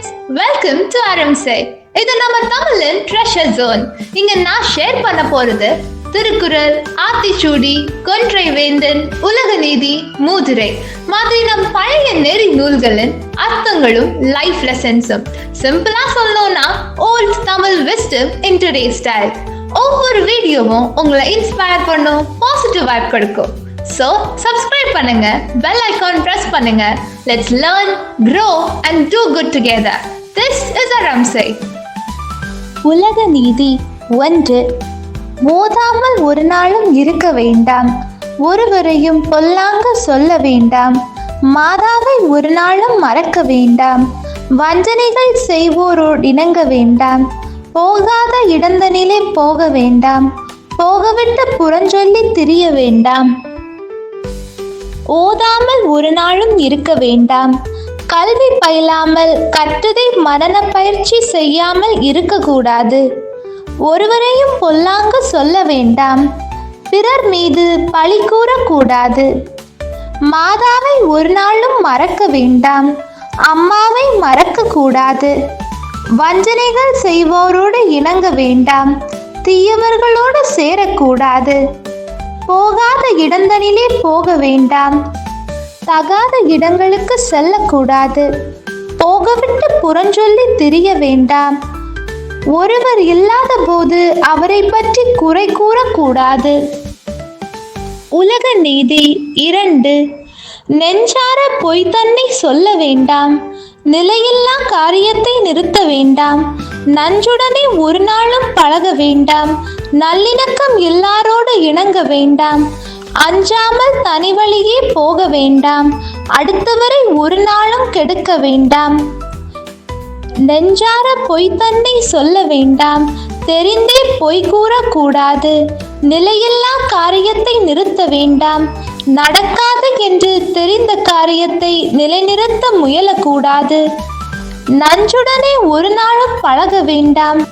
Friends welcome to அரம்சை இது நம்ம தமிழின் ட்ரெஷர் ஜோன் இங்க நான் ஷேர் பண்ண போறது திருக்குறள் ஆத்திச்சூடி கொன்றை வேந்தன் உலக நீதி மூதுரை. மாதிரி நம் பழைய நெறி நூல்களின் அர்த்தங்களும் லைஃப் லெசன்ஸும் சிம்பிளா சொல்லணும்னா old Tamil wisdom in today style ஒவ்வொரு வீடியோவும் உங்களை இன்ஸ்பயர் பண்ணும் பாசிட்டிவ் வைப் கொடுக்கும். ஸோ சப்ஸ்கிரைப் பண்ணுங்க. பெல் ஐக்கான் பிரஸ் பண்ணுங்க. Let's learn grow and do good together this is a உலக நீதி ஒன்று. மோதாமல் ஒரு நாளும் இருக்க வேண்டாம். ஒருவரையும் பொல்லாங்க சொல்ல வேண்டாம். மாதாவை ஒரு நாளும் மறக்க வேண்டாம். வஞ்சனைகள் செய்வோரோடு இணங்க வேண்டாம். போகாத இடந்தனிலே போக வேண்டாம். போகவிட்டு புறஞ்சொல்லி திரிய வேண்டாம். ஓதாமல் ஒரு நாளும் இருக்க வேண்டாம். கல்வி பயிலாமல் கற்றதை மரண பயிற்சி செய்யாமல் இருக்கக்கூடாது. ஒருவரையும் பொல்லாங்க சொல்ல வேண்டாம். பிறர் மீது பழி கூறக்கூடாது. மாதாவை ஒரு நாளும் மறக்க வேண்டாம். அம்மாவை மறக்க கூடாது வஞ்சனைகள் செய்வோரோடு இணங்க வேண்டாம். தீயவர்களோடு சேரக்கூடாது. போகாத இடந்தனிலே போக வேண்டாம். தகாத இடங்களுக்கு செல்லக்கூடாது. போகவிட்டு புறஞ்சொல்லி திரிய வேண்டாம். ஒருவர் இல்லாத போது அவரை பற்றி குறை கூறக்கூடாது. உலக நீதி இரண்டு. நெஞ்சார பொய் தன்னை சொல்ல வேண்டாம். நிலையில்லா காரியத்தை நிறுத்த வேண்டாம். நஞ்சுடனே ஒரு நாளும் பழக வேண்டாம். நல்லிணக்கம் எல்லாரோடு இணங்க வேண்டாம். அஞ்சாமல் தனி வழியே போக வேண்டாம். அடுத்தவரை ஒரு நாளும் கெடுக்க வேண்டாம். நெஞ்சார பொய் தன்னை சொல்ல வேண்டாம். தெரிந்தே பொய் கூறக்கூடாது. நிலையில்லா காரியத்தை நிறுத்த வேண்டாம். நடக்காது என்று தெரிந்த காரியத்தை நிலைநிறுத்த முயலக்கூடாது. நஞ்சுடனே ஒரு நாளும் பழக வேண்டாம்.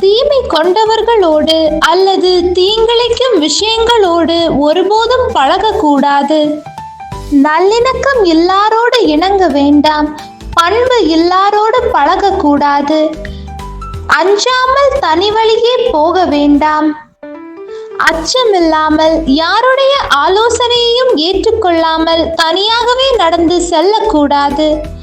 தீமை கொண்டவர்களோடு அல்லது தீங்கிழைக்கும் விஷயங்களோடு ஒருபோதும் பழகக்கூடாது. நல்லிணக்கம் எல்லாரோடு இணங்க வேண்டாம். பண்பு எல்லாரோடு பழகக்கூடாது. அஞ்சாமல் தனி வழியே போக வேண்டாம். அச்சமில்லாமல் யாருடைய ஆலோசனையையும் ஏற்றுக்கொள்ளாமல் தனியாகவே நடந்து செல்லக்கூடாது.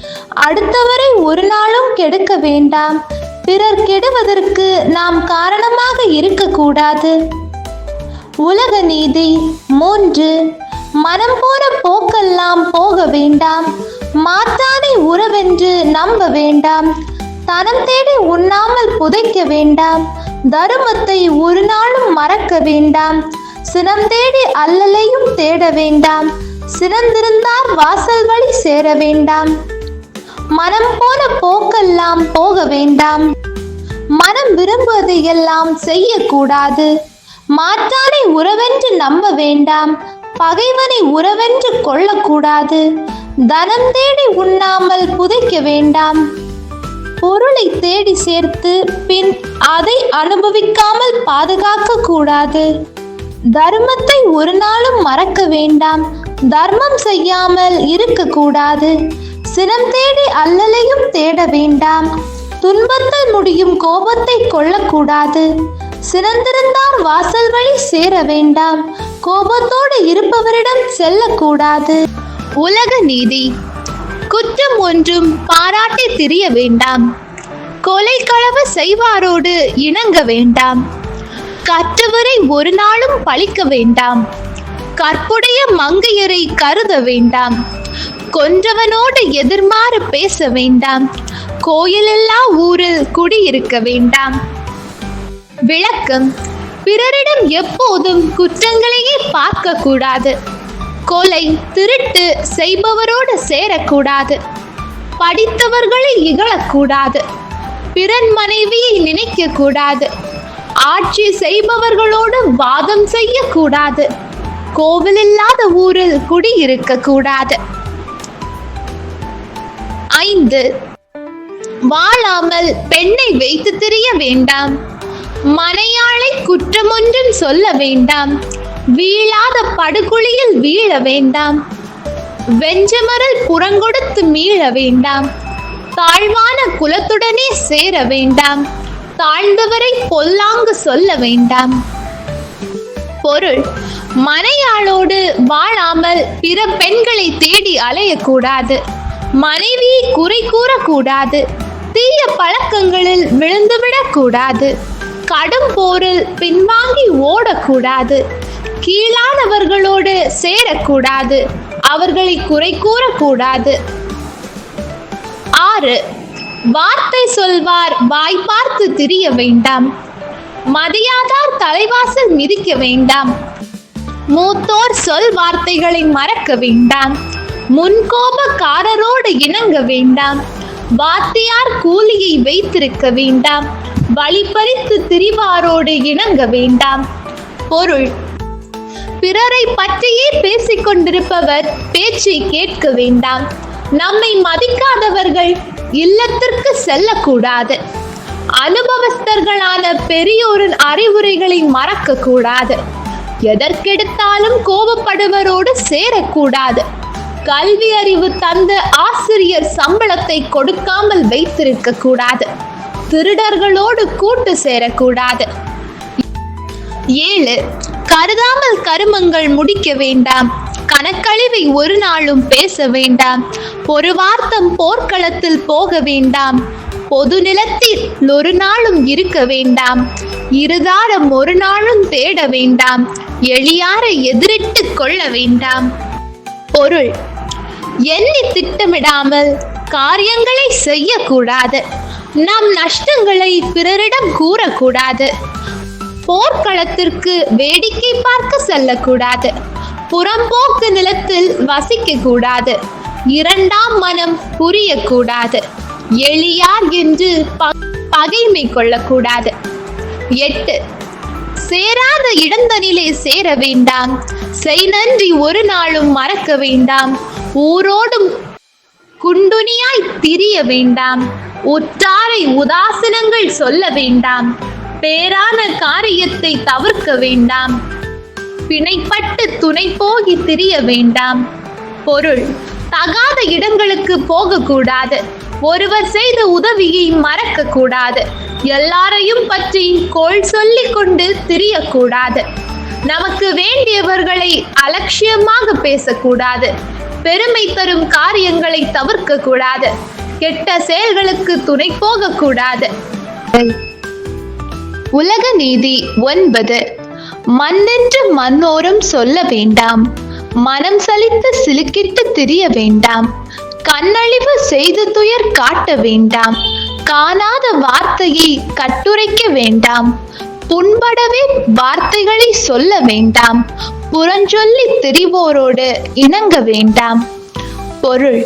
அடுத்தவரை ஒரு நாளும் கெடுக்க வேண்டாம். பிறர் கெடுவதற்கு நாம் காரணமாக இருக்கக்கூடாது. உலக நீதி மூன்று. மனம் போற போக்கெல்லாம் போக வேண்டாம். மாத்தானை உறவென்று நம்ப வேண்டாம். தனம் தேடி உண்ணாமல் புதைக்க வேண்டாம். தருமத்தை ஒரு நாளும் மறக்க வேண்டாம். சினம் தேடி அல்லலையும் தேட வேண்டாம். சிறந்திருந்தார் வாசல் வழி சேர வேண்டாம். மனம் போன போக்கெல்லாம் போக வேண்டாம். மனம் விரும்புவதை எல்லாம் செய்யக்கூடாது. மாற்றானை உறவென்று நம்ப வேண்டாம். பகைவனை உறவென்று கொள்ளக்கூடாது. தனம் தேடி உண்ணாமல் புதைக்க வேண்டாம். பொருளை தேடி சேர்த்து பின் அதை அனுபவிக்காமல் பாதுகாக்க கூடாது தர்மத்தை ஒரு நாளும் மறக்க வேண்டாம். தர்மம் செய்யாமல் இருக்கக்கூடாது. சினம் தேடி அல்லலையும் தேட வேண்டாம். துன்பத்தை முடியும் கோபத்தை கொள்ளக்கூடாது. சிறந்திருந்தார் வாசல் வழி சேர வேண்டாம். கோபத்தோடு இருப்பவரிடம் செல்லக்கூடாது. உலக நீதி. குற்றம் ஒன்றும் பாராட்டி திரிய வேண்டாம். கொலை களவு செய்வாரோடு இணங்க வேண்டாம். கற்றவரை ஒரு நாளும் பழிக்க வேண்டாம். கற்புடைய மங்கையரை கருத வேண்டாம். கொன்றவனோடு எதிர்மாறு பேச வேண்டாம். கோயிலில்லா ஊரில் குடியிருக்க வேண்டாம். விளக்கம் பிறரிடம் எப்போதும் குற்றங்களையே பார்க்க கூடாது கொலை திருட்டு செய்பவரோடு சேரக்கூடாது. படித்தவர்களை இகழக்கூடாது. பிறன் மனைவியை நினைக்க கூடாது ஆட்சி செய்பவர்களோடு வாதம் செய்யக்கூடாது. கோவில் இல்லாத ஊரில் குடியிருக்க கூடாது ஐந்து. வாழாமல் பெண்ணை வைத்து திரிய வேண்டாம். மனையாளை குற்றமொன்றும் சொல்ல வேண்டாம். வீழாத படுகுழியில் வீழ வேண்டாம். வெஞ்சமரல் புறங்கொடுத்து மீள வேண்டாம். தாழ்வான குலத்துடனே சேர வேண்டாம். தாழ்ந்தவரை பொல்லாங்கு சொல்ல வேண்டாம். பொருள் மனையாளோடு வாழாமல் பிற பெண்களை தேடி அலையக்கூடாது. மனைவி குறை கூறக்கூடாது. தீய பழக்கங்களில் விழுந்துவிடக்கூடாது. கடும் போரில் பின்வாங்கி ஓடக்கூடாது. கீழானவர்களோடு சேரக்கூடாது. அவர்களை குறை கூறக்கூடாது. ஆறு வார்த்தை சொல்வார் வாய் பார்த்து திரிய வேண்டாம். மதியாதார் தலைவாசல் மிதிக்க வேண்டாம். மூத்தோர் சொல் வார்த்தைகளை மறக்க வேண்டாம். முன்கோபக்காரரோடு இணங்க வேண்டாம். வாத்தியார் கூலியை வைத்திருக்க வேண்டாம். வழிபறித்து திரிவாரோடு இணங்க வேண்டாம். பொருள். பிறரை பற்றியே பேசிக் கொண்டிருப்பவர் பேச்சை கேட்க வேண்டாம். நம்மை மதிக்காதவர்கள் இல்லத்திற்கு செல்லக்கூடாது. அனுபவஸ்தர்களான பெரியோரின் அறிவுரைகளை மறக்க கூடாது எதற்கெடுத்தாலும் கோபப்படுவரோடு சேரக்கூடாது. கல்வி அறிவு தந்த ஆசிரியர் சம்பளத்தை கொடுக்காமல் வைத்திருக்க கூடாது. திருடர்களோடு கூட்டு சேரக்கூடாது. ஏழு கருதாமல் கருமங்கள் முடிக்க வேண்டாம். கணக்கழிவை ஒரு நாளும் பேச வேண்டாம். ஒரு வார்த்தம் போர்க்களத்தில் போக வேண்டாம். பொது நிலத்தில் ஒரு நாளும் இருக்க வேண்டாம். இருதாரம் ஒரு நாளும் தேட வேண்டாம். எளியாரை எதிரிட்டு கொள்ள வேண்டாம். பொருள் எண்ணி திட்டமிடாமல் காரியங்களை செய்யக்கூடாது. நம் நஷ்டங்களை பிறரிடம் கூறக்கூடாது. போர்க்களத்திற்கு வேடிக்கை பார்க்க செல்லக்கூடாது. புறம்போக்கு நிலத்தில் வசிக்க கூடாது இரண்டாம் மனம் புரியக்கூடாது. எளியார் என்று ப- பகைமை கொள்ளக்கூடாது. எட்டு சேராத இடந்தனிலே சேர வேண்டாம். செய் நன்றி ஒரு நாளும் மறக்க வேண்டாம். ஊரோடும் குண்டுனியாய் திரிய வேண்டாம். உற்றாரை உதாசனங்கள் சொல்ல வேண்டாம். பேரான காரியத்தை தவிர்க்க வேண்டாம். பிணைப்பட்டு துணை போகி திரிய வேண்டாம். பொருள் தகாத இடங்களுக்கு போகக்கூடாது. ஒருவர் செய்த உதவியை மறக்க கூடாது எல்லாரையும் பற்றி கோள் சொல்லி கொண்டு திரியக்கூடாது. நமக்கு வேண்டியவர்களை அலட்சியமாக பேசக்கூடாது. பெருமை தரும் காரியங்களை தவிர்க்க கூடாது. கெட்ட செயல்களுக்கு துணை போகக்கூடாது உலக நீதி ஒன்பது. மண்ணென்று மண்ணோரம் சொல்ல வேண்டாம். மனம் சலித்து சிலுக்கிட்டு திரிய வேண்டாம். கண்ணழிவு செய்து துயர் காட்ட வேண்டாம். காணாத வார்த்தையை கட்டுரைக்க வேண்டாம். புண்படவே வார்த்தைகளை சொல்ல வேண்டாம். புறஞ்சொல்லி திரிவோரோடு இணங்க வேண்டாம். பொருள்.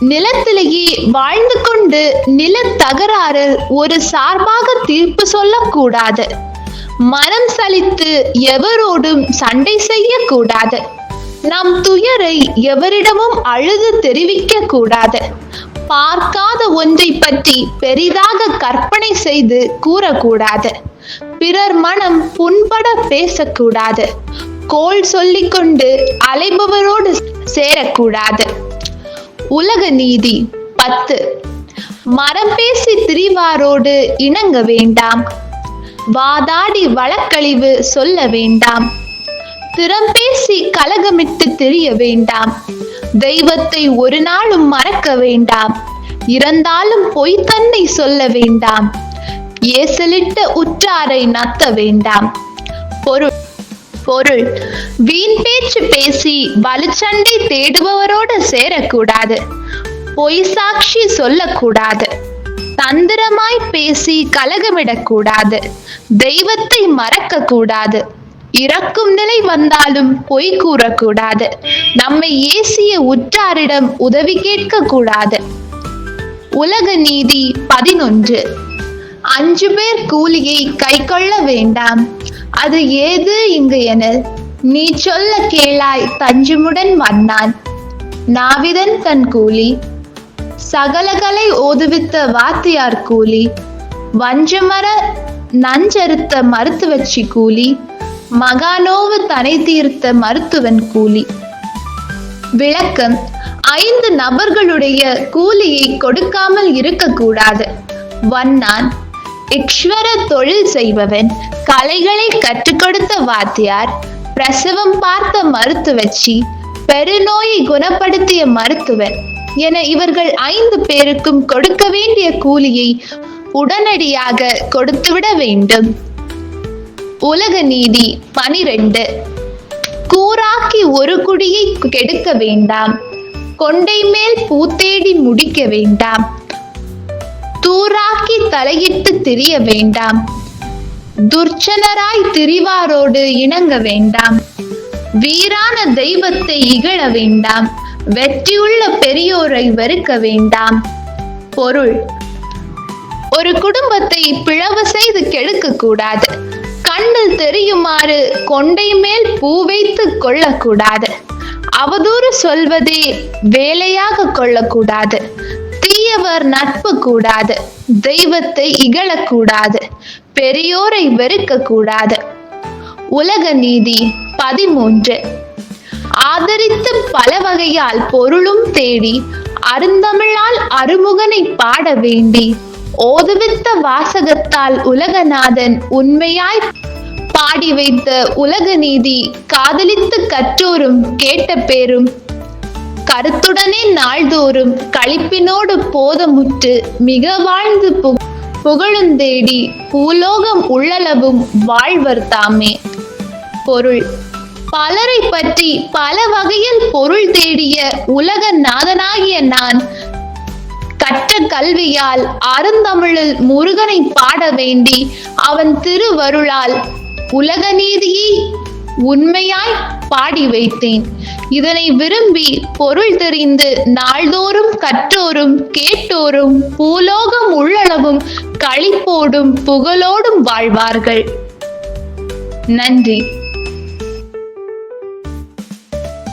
நிலத்திலேயே வாழ்ந்து கொண்டு நில தகராறு ஒரு சார்பாக தீர்ப்பு சொல்லக்கூடாது. மனம் சலித்து எவரோடும் சண்டை செய்யக்கூடாது. நம் துயரை எவரிடமும் அழுது தெரிவிக்க கூடாது பார்க்காத ஒன்றை பற்றி பெரிதாக கற்பனை செய்து கூறக்கூடாது. பிறர் மனம் புண்பட பேசக்கூடாது. கோள் சொல்லிக்கொண்டு அலைபவரோடு சேரக்கூடாது. உலக நீதி பத்து. மரம் பேசி திரிவாரோடு இணங்க வேண்டாம். வாதாடி வழக்கழிவு சொல்ல வேண்டாம். திறம் பேசி கலகமிட்டு தெரிய வேண்டாம். தெய்வத்தை ஒரு நாளும் மறக்க வேண்டாம். இறந்தாலும் பொய் தன்னை சொல்ல வேண்டாம். ஏசலிட்ட உற்றாரை நத்த வேண்டாம். பொருள் பொருள். வீண் பேச்சு பேசி வலுச்சண்டை தேடுபவரோடு சேரக்கூடாது. பொய் சாட்சி சொல்லக்கூடாது. தந்திரமாய் பேசி கலகமிடக்கூடாது. தெய்வத்தை மறக்க கூடாது இறக்கும் நிலை வந்தாலும் பொய் கூறக்கூடாது. நம்மை ஏசிய உற்றாரிடம் உதவி கேட்க கூடாது உலக நீதி பதினொன்று. அஞ்சு பேர் கூலியை கை கொள்ள வேண்டாம். அது ஏது இங்கு எனில்? நீ சொல்ல கேளாய் தஞ்சுமுடன் வந்தான். நாவிதன் தன் கூலி. சகலகலை ஓதுவித்த வாத்தியார் கூலி. வஞ்சமர நஞ்சறுத்த மருத்துவச்சி கூலி. மகானோவு தனை தீர்த்த மருத்துவன் கூலி. விளக்கம் ஐந்து நபர்களுடைய கூலியை கொடுக்காமல் இருக்கக்கூடாது. வண்ணான் இக்ஷ்வர தொழில் செய்பவன். கலைகளை கற்றுக் கொடுத்த வாத்தியார் பிரசவம் பார்த்த மருத்துவச்சி பெருநோயை குணப்படுத்திய மருத்துவர் என இவர்கள் ஐந்து பேருக்கும் கொடுக்க வேண்டிய கூலியை உடனடியாக கொடுத்துவிட வேண்டும். உலக நீதி பனிரெண்டு. கூறாக்கி ஒரு குடியை கெடுக்க வேண்டாம். கொண்டை மேல் பூத்தேடி முடிக்க வேண்டாம். தூராக்கி தலையிட்டு திரிய வேண்டாம். துர்ச்சனராய் திரிவாரோடு இணங்க வேண்டாம். வீரான தெய்வத்தை இகழ வேண்டாம். வெற்றியுள்ள பெரியோரை வெறுக்க வேண்டாம். பொருள். ஒரு குடும்பத்தை பிளவு செய்து கெடுக்க கூடாது. கண்ணில் தெரியுமாறு கொண்டை மேல் பூ வைத்து கொள்ளக்கூடாது அவதூறு சொல்வதே வேலையாக கொள்ளக்கூடாது தீயவர் நட்பு கூடாது தெய்வத்தை இகழக்கூடாது பெரியோரை வெறுக்க கூடாது உலக நீதி பதிமூன்று. ஆதரித்து பல வகையால் பொருளும் தேடி அருந்தமிழால் அருமுகனை பாட வேண்டி ஓதுவித்த வாசகத்தால் உலகநாதன் உண்மையாய் பாடி வைத்த உலக நீதி காதலித்து கற்றோரும் கேட்ட பேரும் கருத்துடனே நாள்தோறும் களிப்பினோடு போதமுற்று மிக வாழ்ந்து பு- புகழுந்தேடி பூலோகம் உள்ளளவும் வாழ்வர் தாமே. பொருள். பலரை பற்றி பல வகையில் பொருள் தேடிய உலக நாதனாகிய நான் கற்ற கல்வியால் அருந்தமிழில் முருகனை பாட வேண்டி அவன் திருவருளால் உலக நீதியை உண்மையாய் பாடி வைத்தேன். இதனை விரும்பி பொருள் தெரிந்து நாள்தோறும் கற்றோரும் கேட்டோரும் பூலோகம் உள்ளளவும் களிப்போடும் புகழோடும் வாழ்வார்கள். நன்றி.